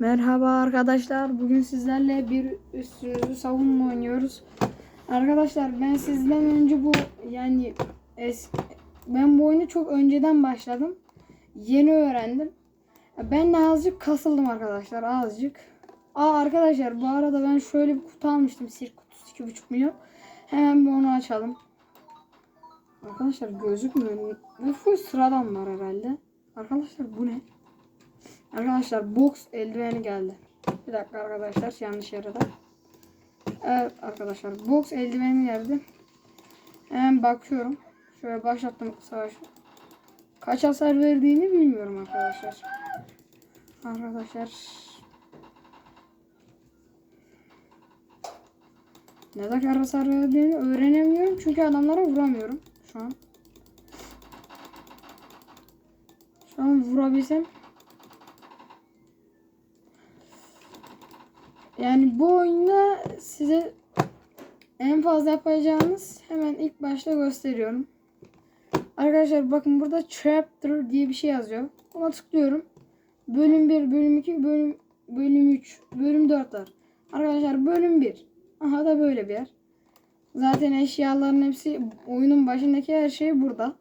Merhaba arkadaşlar. Bugün sizlerle bir üstünüzü savunma oynuyoruz. Arkadaşlar ben sizden önce bu yani es, ben bu oyunu çok önceden başladım. Yeni öğrendim. Ben de azıcık kasıldım arkadaşlar azıcık. Aa arkadaşlar bu arada ben şöyle bir kutu almıştım. Sirk kutusu 2,5 milyon. Hemen bir onu açalım. Arkadaşlar gözükmüyor. Bu full sıradan var herhalde. Arkadaşlar bu ne? Arkadaşlar box eldiveni geldi. Bir dakika arkadaşlar yanlış yere de. Evet arkadaşlar box eldiveni geldi. Hemen bakıyorum. Şöyle başlattım savaşı. Kaç hasar verdiğini bilmiyorum arkadaşlar. Arkadaşlar. Ne kadar hasar verdiğini öğrenemiyorum. Çünkü adamlara vuramıyorum şu an. Şu an vurabilsem Yani bu oyunda size en fazla yapacağınız hemen ilk başta gösteriyorum. Arkadaşlar bakın burada chapter diye bir şey yazıyor. Ona tıklıyorum. Bölüm 1, bölüm 2, bölüm bölüm 3, bölüm 4 var. Arkadaşlar bölüm 1. Aha da böyle bir yer. Zaten eşyaların hepsi oyunun başındaki her şey burada.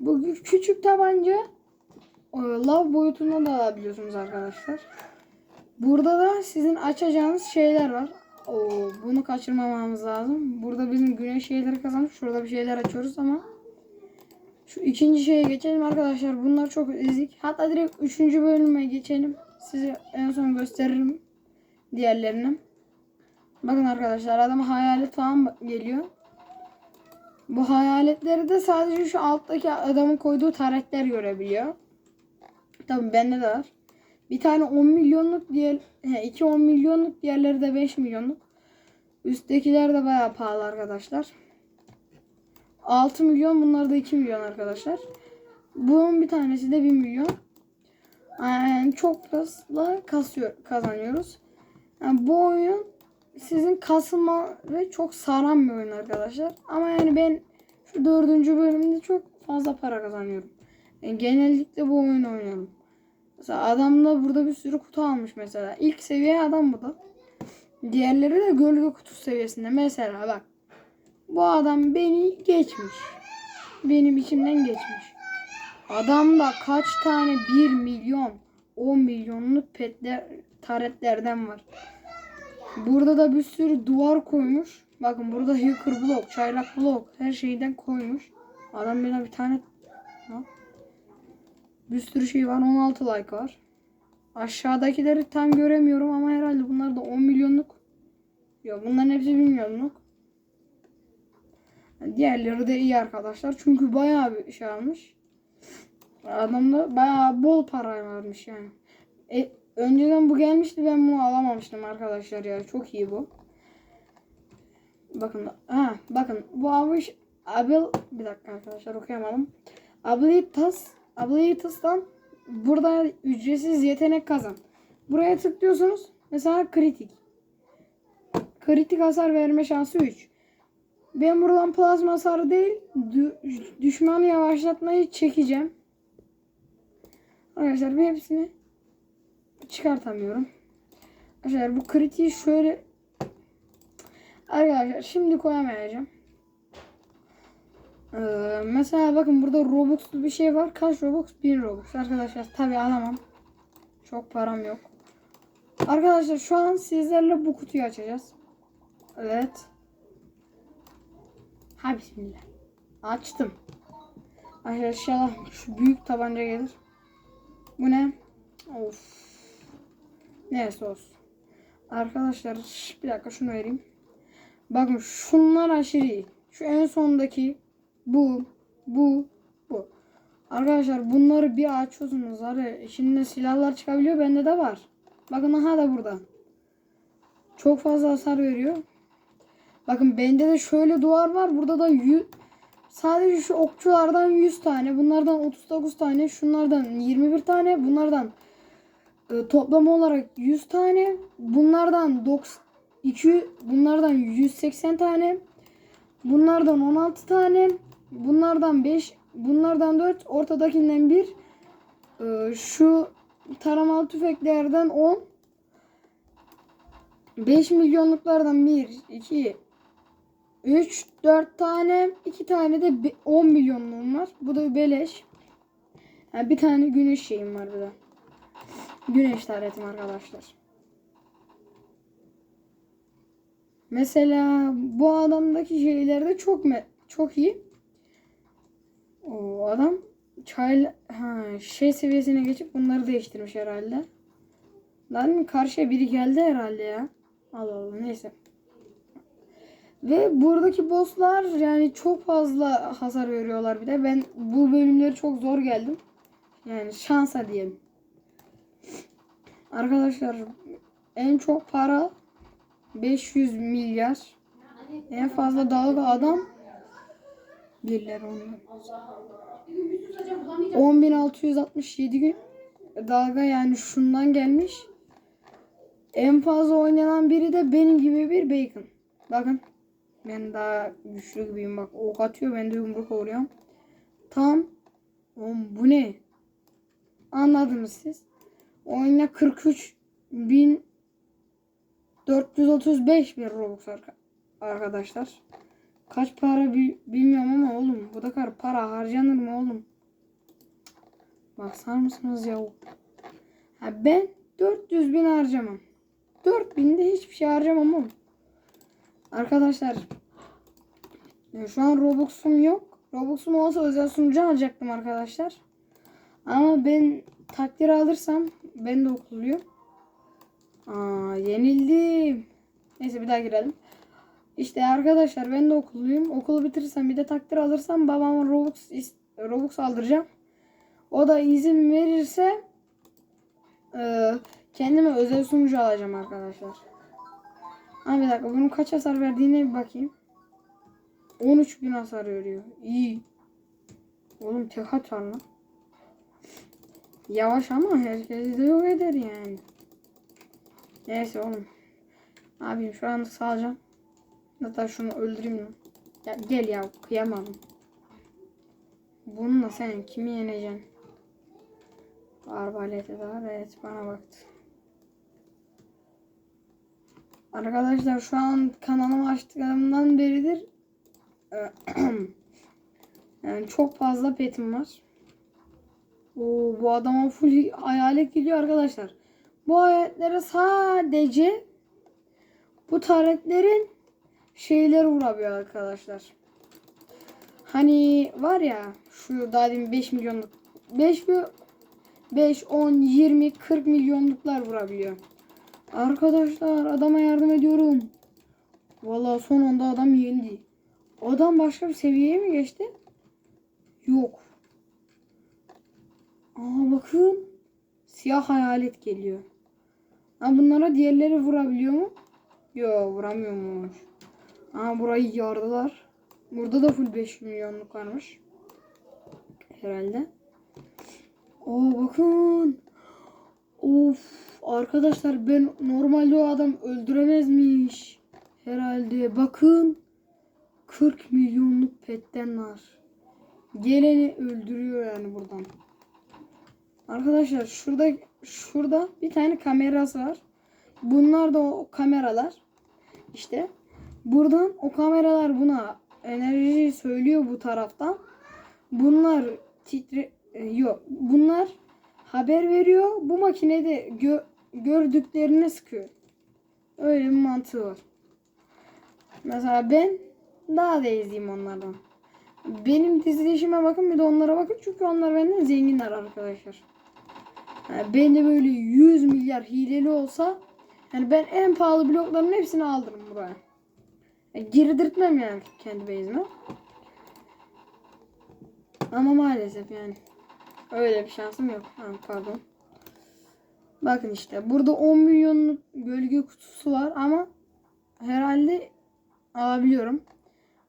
Bu küçük tabanca e, lav boyutunda da alabiliyorsunuz arkadaşlar. Burada da sizin açacağınız şeyler var. Oo, bunu kaçırmamamız lazım. Burada bizim güneş şeyleri kazanmış. Şurada bir şeyler açıyoruz ama şu ikinci şeye geçelim arkadaşlar. Bunlar çok ezik. Hatta direkt üçüncü bölüme geçelim. Size en son gösteririm diğerlerini. Bakın arkadaşlar adam hayalet falan geliyor. Bu hayaletleri de sadece şu alttaki adamın koyduğu taretler görebiliyor. Tabii bende de var. Bir tane 10 milyonluk diğer he, iki 10 milyonluk diğerleri de 5 milyonluk. Üsttekiler de bayağı pahalı arkadaşlar. 6 milyon bunlar da 2 milyon arkadaşlar. Bunun bir tanesi de 1 milyon. Yani çok hızlı kasıyor, kazanıyoruz. Yani bu oyun sizin kasılma ve çok saran bir oyun arkadaşlar. Ama yani ben şu dördüncü bölümde çok fazla para kazanıyorum. Yani genellikle bu oyunu oynuyorum. Mesela adam da burada bir sürü kutu almış mesela. İlk seviye adam bu da. Diğerleri de gölge kutu seviyesinde. Mesela bak. Bu adam beni geçmiş. Benim içimden geçmiş. Adamda kaç tane 1 milyon 10 milyonluk petler taretlerden var. Burada da bir sürü duvar koymuş. Bakın burada hacker blok, çaylak blok her şeyden koymuş. Adam bana bir tane ha? Bir sürü şey var. 16 like var. Aşağıdakileri tam göremiyorum ama herhalde bunlar da 10 milyonluk. Yok bunların hepsi 1 milyonluk. Diğerleri de iyi arkadaşlar. Çünkü bayağı bir şey almış. Adamda bayağı bol para varmış yani. E, önceden bu gelmişti ben bunu alamamıştım arkadaşlar ya. Çok iyi bu. Bakın ha bakın bu avuç abil bir dakika arkadaşlar okuyamadım. Abilitas Abilitas'tan burada ücretsiz yetenek kazan. Buraya tıklıyorsunuz. Mesela kritik. Kritik hasar verme şansı 3. Ben buradan plazma hasarı değil düşmanı yavaşlatmayı çekeceğim. Arkadaşlar bir hepsini çıkartamıyorum. Arkadaşlar bu kritiği şöyle Arkadaşlar şimdi koyamayacağım. Ee, mesela bakın burada Robux'lu bir şey var. Kaç Robux? 1000 Robux. Arkadaşlar tabi alamam. Çok param yok. Arkadaşlar şu an sizlerle bu kutuyu açacağız. Evet. Ha bismillah. Açtım. Arkadaşlar inşallah şu büyük tabanca gelir. Bu ne? Of. Neyse olsun. Arkadaşlar bir dakika şunu vereyim. Bakın şunlar aşırı iyi. Şu en sondaki bu, bu, bu. Arkadaşlar bunları bir açıyorsunuz. Hani içinde silahlar çıkabiliyor. Bende de var. Bakın aha da burada. Çok fazla hasar veriyor. Bakın bende de şöyle duvar var. Burada da 100 sadece şu okçulardan 100 tane. Bunlardan 39 tane. Şunlardan 21 tane. Bunlardan e, toplam olarak 100 tane. Bunlardan 90 2 bunlardan 180 tane. Bunlardan 16 tane. Bunlardan 5, bunlardan 4, ortadakinden 1. Ee, şu taramalı tüfeklerden 10. 5 milyonluklardan 1, 2, 3, 4 tane, 2 tane de be- 10 milyonluğum var. Bu da beleş. Yani bir tane güneş şeyim var burada. Güneş taretim arkadaşlar. Mesela bu adamdaki şeyler de çok me- çok iyi. O adam çay ha, şey seviyesine geçip bunları değiştirmiş herhalde. Lan karşıya biri geldi herhalde ya. Allah Allah neyse. Ve buradaki bosslar yani çok fazla hasar veriyorlar bir de. Ben bu bölümleri çok zor geldim. Yani şansa diyelim. Arkadaşlar en çok para 500 milyar. En fazla dalga adam birler onlar. 10.667 gün dalga yani şundan gelmiş. En fazla oynanan biri de benim gibi bir bacon. Bakın. Ben daha güçlü gibiyim bak. Ok atıyor ben de yumruk vuruyorum. Tam. Oğlum bu ne? Anladınız siz. Oyuna 43 bin 435 bir Robux arka- arkadaşlar. Kaç para bi- bilmiyorum ama oğlum bu da kadar para harcanır mı oğlum? Bakar mısınız ya? Ha ben 400 bin harcamam. 4000 de hiçbir şey harcamam oğlum. Arkadaşlar şu an Robux'um yok. Robux'um olsa özel sunucu alacaktım arkadaşlar. Ama ben takdir alırsam ben de okuluyum. Aa yenildim. Neyse bir daha girelim. İşte arkadaşlar ben de okulluyum. Okulu bitirirsem bir de takdir alırsam babama Robux Robux aldıracağım. O da izin verirse e, kendime özel sunucu alacağım arkadaşlar. Ha bir dakika bunun kaç hasar verdiğine bir bakayım. 13 bin hasar veriyor. İyi. Oğlum tek atar lan. Yavaş ama herkesi de yok eder yani. Neyse oğlum. Yapayım şu anda salacağım. Hatta şunu öldüreyim mi? Ya gel ya kıyamadım. Bununla sen kimi yeneceksin? Arbalete daha evet bana baktı. Arkadaşlar şu an kanalımı açtığımdan beridir yani çok fazla petim var. Oo, bu adama full hayalet gidiyor arkadaşlar. Bu hayaletlere sadece bu taretlerin şeyler vurabiliyor arkadaşlar. Hani var ya şu daha demin 5 milyonluk 5 ve 5, 10, 20, 40 milyonluklar vurabiliyor. Arkadaşlar adama yardım ediyorum. Vallahi son anda adam yendi. Adam başka bir seviyeye mi geçti? Yok. Aa bakın. Siyah hayalet geliyor. Ha bunlara diğerleri vurabiliyor mu? Yok vuramıyormuş. Aa burayı yardılar. Burada da full 5 milyonluk varmış. Herhalde. Oo bakın. Of arkadaşlar ben normalde o adam öldüremezmiş. Herhalde bakın. 40 milyonluk petten var. Geleni öldürüyor yani buradan. Arkadaşlar şurada şurada bir tane kamerası var. Bunlar da o kameralar. İşte buradan o kameralar buna enerji söylüyor bu taraftan. Bunlar titre e, yok. Bunlar haber veriyor. Bu makinede gö- gördüklerini sıkıyor. Öyle bir mantığı var. Mesela ben daha da izleyeyim onlardan. Benim dizilişime bakın bir de onlara bakın. Çünkü onlar benden zenginler arkadaşlar. Yani ben de böyle 100 milyar hileli olsa yani ben en pahalı blokların hepsini aldırım buraya. Yani girdirtmem yani kendi base'ime. Ama maalesef yani. Öyle bir şansım yok. Ha, pardon. Bakın işte burada 10 milyonluk gölge kutusu var ama herhalde alabiliyorum.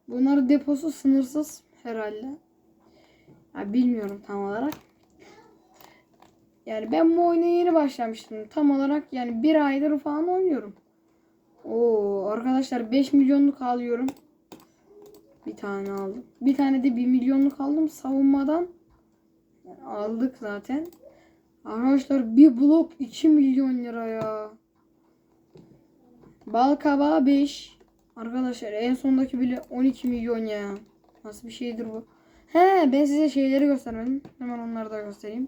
Bunların deposu sınırsız herhalde. Ya bilmiyorum tam olarak. Yani ben bu oyuna yeni başlamıştım. Tam olarak yani bir aydır falan oynuyorum. Oo arkadaşlar 5 milyonluk alıyorum. Bir tane aldım. Bir tane de 1 milyonluk aldım savunmadan. Aldık zaten. Arkadaşlar bir blok 2 milyon lira ya. Bal kabağı 5. Arkadaşlar en sondaki bile 12 milyon ya. Nasıl bir şeydir bu? He ben size şeyleri göstermedim. Hemen onları da göstereyim.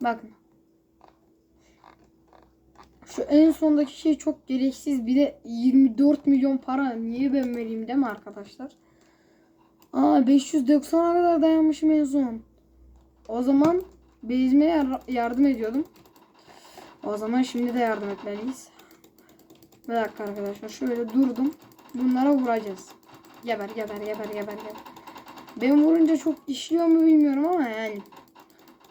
Bakın. Şu en sondaki şey çok gereksiz. Bir de 24 milyon para. Niye ben vereyim değil mi arkadaşlar? Aa 590'a kadar dayanmışım en son. O zaman bezime yar- yardım ediyordum. O zaman şimdi de yardım etmeliyiz. Bir dakika arkadaşlar şöyle durdum. Bunlara vuracağız. Geber geber geber geber geber. Ben vurunca çok işliyor mu bilmiyorum ama yani.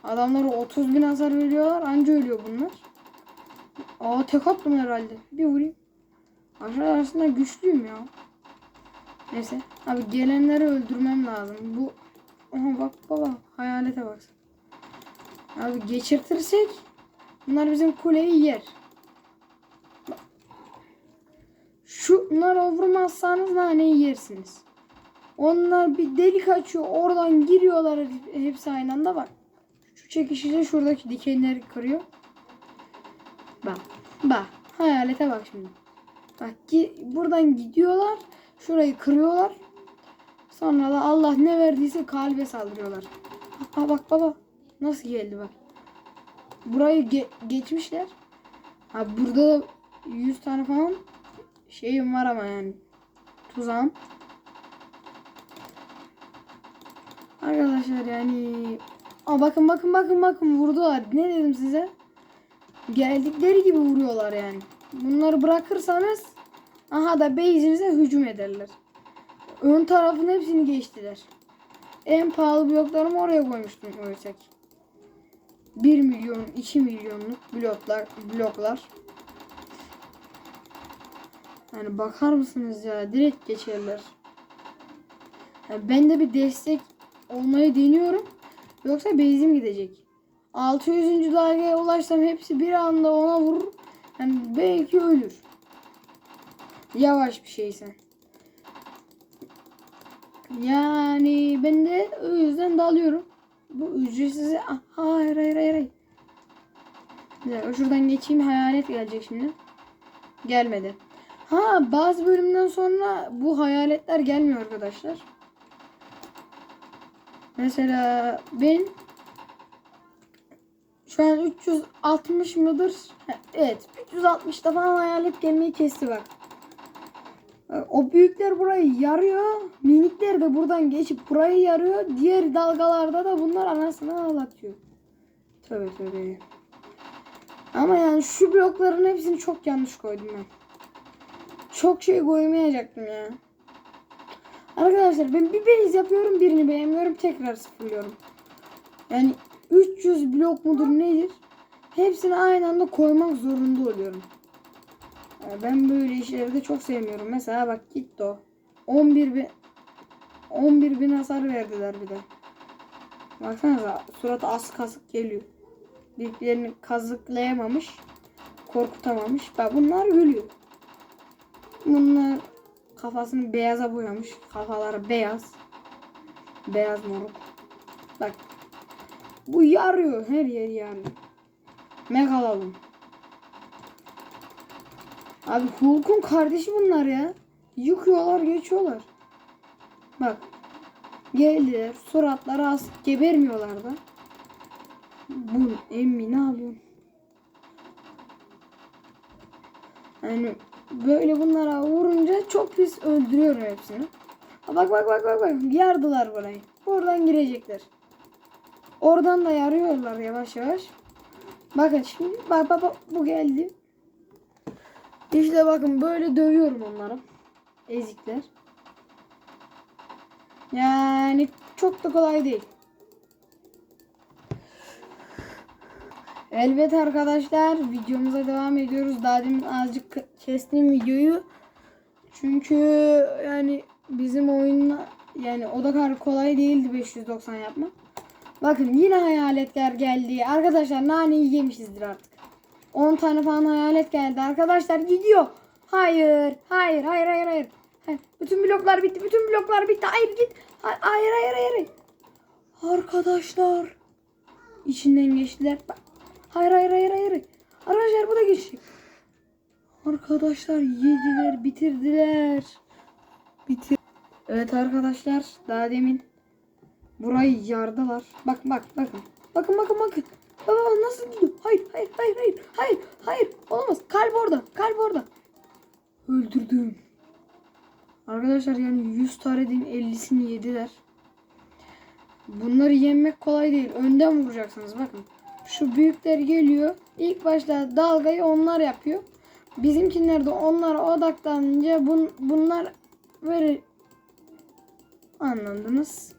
Adamlara 30 bin hasar veriyorlar anca ölüyor bunlar. Aa tek attım herhalde. Bir vurayım. Aşağı aslında güçlüyüm ya. Neyse. Abi gelenleri öldürmem lazım. Bu Aha bak baba hayalete bak. Abi geçirtirsek bunlar bizim kuleyi yer. Şunlara vurmazsanız naneyi yersiniz. Onlar bir delik açıyor. Oradan giriyorlar hepsi aynı anda bak. Şu çekişiyle şuradaki dikenleri kırıyor. Bak. Bak. Hayalete bak şimdi. Bak ki buradan gidiyorlar. Şurayı kırıyorlar. Sonra da Allah ne verdiyse kalbe saldırıyorlar. Ha bak baba. Nasıl geldi bak. Burayı ge- geçmişler. Ha burada da 100 tane falan şeyim var ama yani. Tuzağım. Arkadaşlar yani Aa, bakın bakın bakın bakın vurdular. Ne dedim size? Geldikleri gibi vuruyorlar yani. Bunları bırakırsanız aha da base'inize hücum ederler. Ön tarafın hepsini geçtiler. En pahalı bloklarımı oraya koymuştum ki. 1 milyon, 2 milyonluk bloklar, bloklar. Yani bakar mısınız ya direkt geçerler. Yani ben de bir destek olmayı deniyorum. Yoksa base'im gidecek. 600. dalgaya ulaşsam hepsi bir anda ona vurur. Yani belki ölür. Yavaş bir şeysen. Yani ben de o yüzden dalıyorum. Bu ücretsiz. Ah, hayır hayır hayır. hayır. Dakika, şuradan geçeyim. Hayalet gelecek şimdi. Gelmedi. Ha bazı bölümden sonra bu hayaletler gelmiyor arkadaşlar. Mesela ben şu an 360 mıdır? Evet 360'da falan hayalet gelmeyi kesti bak. O büyükler burayı yarıyor. Minikler de buradan geçip burayı yarıyor. Diğer dalgalarda da bunlar anasını ağlatıyor. Tövbe tövbe. Ama yani şu blokların hepsini çok yanlış koydum ben. Çok şey koymayacaktım ya. Arkadaşlar ben bir base yapıyorum birini beğenmiyorum tekrar sıfırlıyorum. Yani 300 blok mudur nedir? Hepsini aynı anda koymak zorunda oluyorum. Yani ben böyle işleri de çok sevmiyorum. Mesela bak gitti o. 11 bin 11 bin hasar verdiler bir de. Baksanıza suratı az kasık geliyor. Birbirlerini kazıklayamamış. Korkutamamış. Bak bunlar ölüyor. Bunlar kafasını beyaza boyamış. Kafaları beyaz. Beyaz moruk. Bak. Bu yarıyor. Her yer yarıyor. Megalodon. Abi Hulk'un kardeşi bunlar ya. Yıkıyorlar geçiyorlar. Bak. Geldiler. Suratları az gebermiyorlar da. Bu emmi ne yapıyorsun? Yani böyle bunlara vurunca çok pis öldürüyorum hepsini. Bak bak bak bak bak. Yardılar burayı. Buradan girecekler. Oradan da yarıyorlar yavaş yavaş. Bakın şimdi bak bak bak bu geldi. İşte bakın böyle dövüyorum onları. Ezikler. Yani çok da kolay değil. Evet arkadaşlar videomuza devam ediyoruz. Daha demin azıcık k- kestim videoyu. Çünkü yani bizim oyunla yani o da kadar kolay değildi 590 yapmak. Bakın yine hayaletler geldi. Arkadaşlar naneyi yemişizdir artık. 10 tane falan hayalet geldi. Arkadaşlar gidiyor. Hayır. Hayır. Hayır. Hayır. Hayır. hayır. Bütün bloklar bitti. Bütün bloklar bitti. Hayır git. Hayır. Hayır. Hayır. hayır. Arkadaşlar. içinden geçtiler. Hayır hayır hayır hayır. Arkadaşlar bu da geçecek. Arkadaşlar yediler bitirdiler. Bitir. Evet arkadaşlar daha demin burayı yardılar. Bak bak bakın. Bakın bakın bakın. Baba nasıl gidiyor? Hayır hayır hayır hayır. Hayır hayır olamaz. Kalp orada. Kalp orada. Öldürdüm. Arkadaşlar yani 100 tanenin 50'sini yediler. Bunları yenmek kolay değil. Önden vuracaksınız bakın. Şu büyükler geliyor. İlk başta dalgayı onlar yapıyor. Bizimkiler de onlara odaklanınca bun, bunlar verir. Anladınız.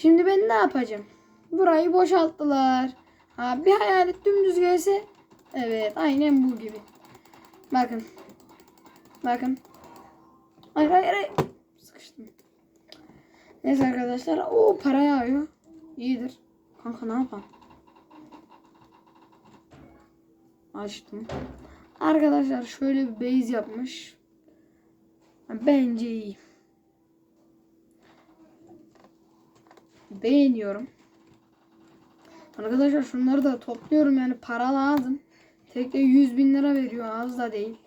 Şimdi ben ne yapacağım? Burayı boşalttılar. Ha, bir hayalet dümdüz gelse. Evet aynen bu gibi. Bakın. Bakın. Hayır hayır hayır. Sıkıştım. Neyse arkadaşlar. o para yağıyor. İyidir. Kanka ne yapalım? Açtım. Arkadaşlar şöyle bir base yapmış. Bence iyi. Beğeniyorum. Arkadaşlar şunları da topluyorum yani para lazım. Tekte 100 bin lira veriyor az da değil.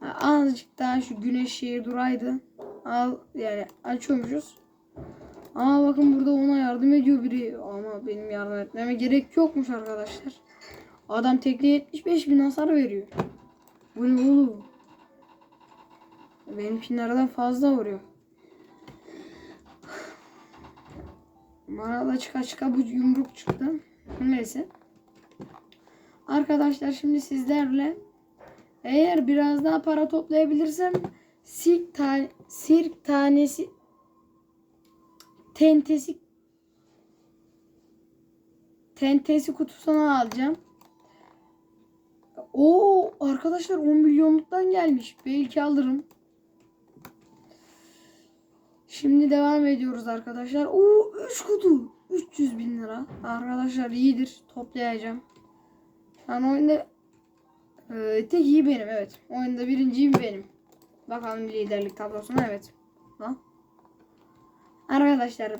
Ha, Azıcık daha şu güneş şeyi duraydı. Al yani açıyormuşuz. Ama bakın burada ona yardım ediyor biri. Ama benim yardım etmeme gerek yokmuş arkadaşlar. Adam tekli 75 bin hasar veriyor. Bu ne oğlum? Benimkilerden fazla vuruyor. Bana da çıka çıka bu yumruk çıktı. Neyse. Arkadaşlar şimdi sizlerle eğer biraz daha para toplayabilirsem sirk, ta sirk tanesi tentesi tentesi kutusunu alacağım. Oo arkadaşlar 10 milyonluktan gelmiş. Belki alırım. Şimdi devam ediyoruz arkadaşlar. Oo 3 kutu. 300 bin lira. Arkadaşlar iyidir. Toplayacağım. An oyunda ee, tek iyi benim evet. Oyunda birinciyim benim. Bakalım liderlik tablosuna evet. Lan. Arkadaşlar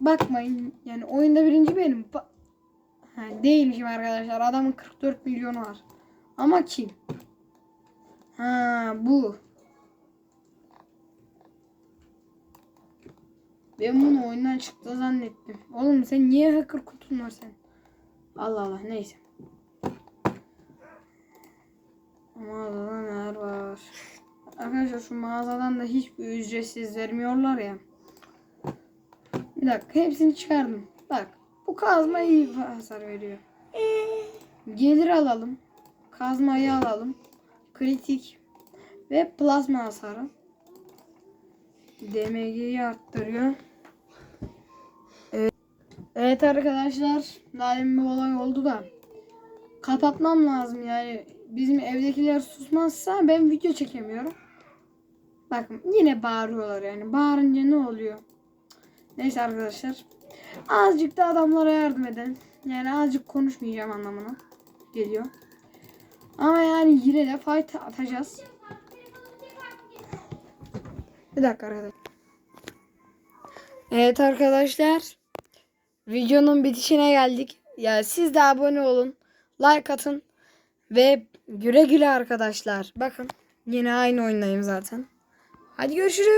bakmayın yani oyunda birinci benim. Ba- ha, değilmişim arkadaşlar. Adamın 44 milyonu var. Ama kim? Ha bu. Ben bunu oyundan çıktı zannettim. Oğlum sen niye hacker kutun var sen? Allah Allah neyse. Mağazada neler var? Arkadaşlar şu mağazadan da hiçbir ücretsiz vermiyorlar ya. Bir dakika hepsini çıkardım. Bak bu kazma iyi hasar veriyor. Gelir alalım. Kazmayı alalım. Kritik ve plazma hasarı. DMG'yi arttırıyor. Evet. Arkadaşlar. Demin bir olay oldu da. Kapatmam lazım yani. Bizim evdekiler susmazsa ben video çekemiyorum. Bakın yine bağırıyorlar yani. Bağırınca ne oluyor? Neyse arkadaşlar. Azıcık da adamlara yardım edin. Yani azıcık konuşmayacağım anlamına geliyor. Ama yani yine de fight atacağız. Bir dakika arkadaşlar. Evet arkadaşlar. Videonun bitişine geldik. Ya siz de abone olun. Like atın. Ve güle güle arkadaşlar. Bakın yine aynı oyundayım zaten. Hadi görüşürüz.